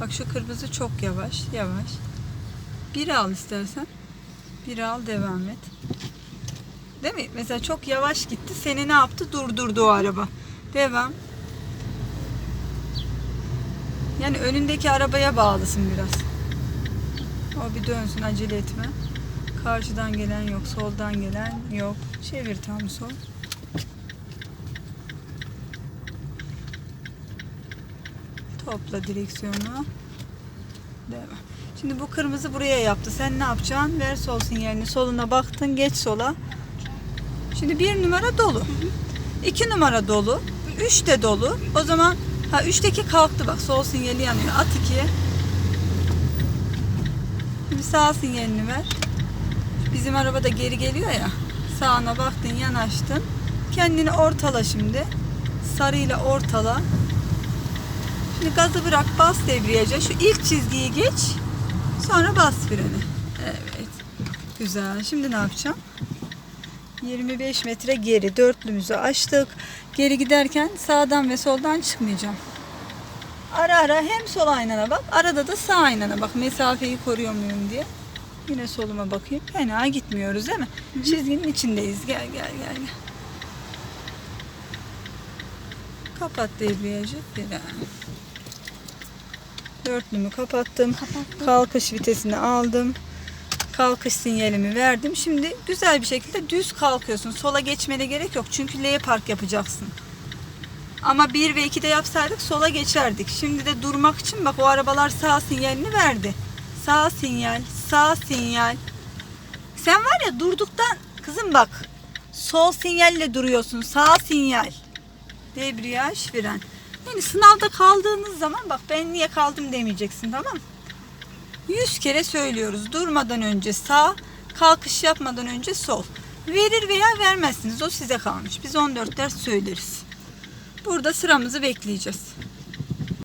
Bak şu kırmızı çok yavaş, yavaş. Bir al istersen. Bir al devam et. Değil mi? Mesela çok yavaş gitti. Seni ne yaptı? Durdurdu o araba. Devam. Yani önündeki arabaya bağlısın biraz. O bir dönsün acele etme. Karşıdan gelen yok, soldan gelen yok. Çevir tam sol. Topla direksiyonu. Devam. Şimdi bu kırmızı buraya yaptı. Sen ne yapacaksın? Ver sol sinyalini. Soluna baktın, geç sola. Şimdi bir numara dolu. iki numara dolu. Üç de dolu. O zaman ha üçteki kalktı bak. Sol sinyali yanıyor. At ikiye. Şimdi sağ sinyalini ver. Bizim araba da geri geliyor ya. Sağına baktın, yanaştın. Kendini ortala şimdi. Sarıyla ortala. Şimdi gazı bırak, bas debriyaja. Şu ilk çizgiyi geç. Sonra bas freni. Evet. Güzel. Şimdi ne yapacağım? 25 metre geri dörtlümüzü açtık. Geri giderken sağdan ve soldan çıkmayacağım. Ara ara hem sol aynana bak, arada da sağ aynana bak. Mesafeyi koruyor muyum diye. Yine soluma bakayım. Fena gitmiyoruz değil mi? Çizginin içindeyiz. Gel gel gel gel. Kapat debriyajı. Fren. Dörtlümü kapattım. Kalkış vitesini aldım. Kalkış sinyalimi verdim. Şimdi güzel bir şekilde düz kalkıyorsun. Sola geçmene gerek yok. Çünkü L park yapacaksın. Ama 1 ve 2'de yapsaydık sola geçerdik. Şimdi de durmak için bak o arabalar sağ sinyalini verdi. Sağ sinyal, sağ sinyal. Sen var ya durduktan kızım bak. Sol sinyalle duruyorsun. Sağ sinyal. Debriyaj, fren. Yani sınavda kaldığınız zaman bak ben niye kaldım demeyeceksin tamam mı? 100 kere söylüyoruz. Durmadan önce sağ, kalkış yapmadan önce sol. Verir veya vermezsiniz. O size kalmış. Biz 14 ders söyleriz. Burada sıramızı bekleyeceğiz.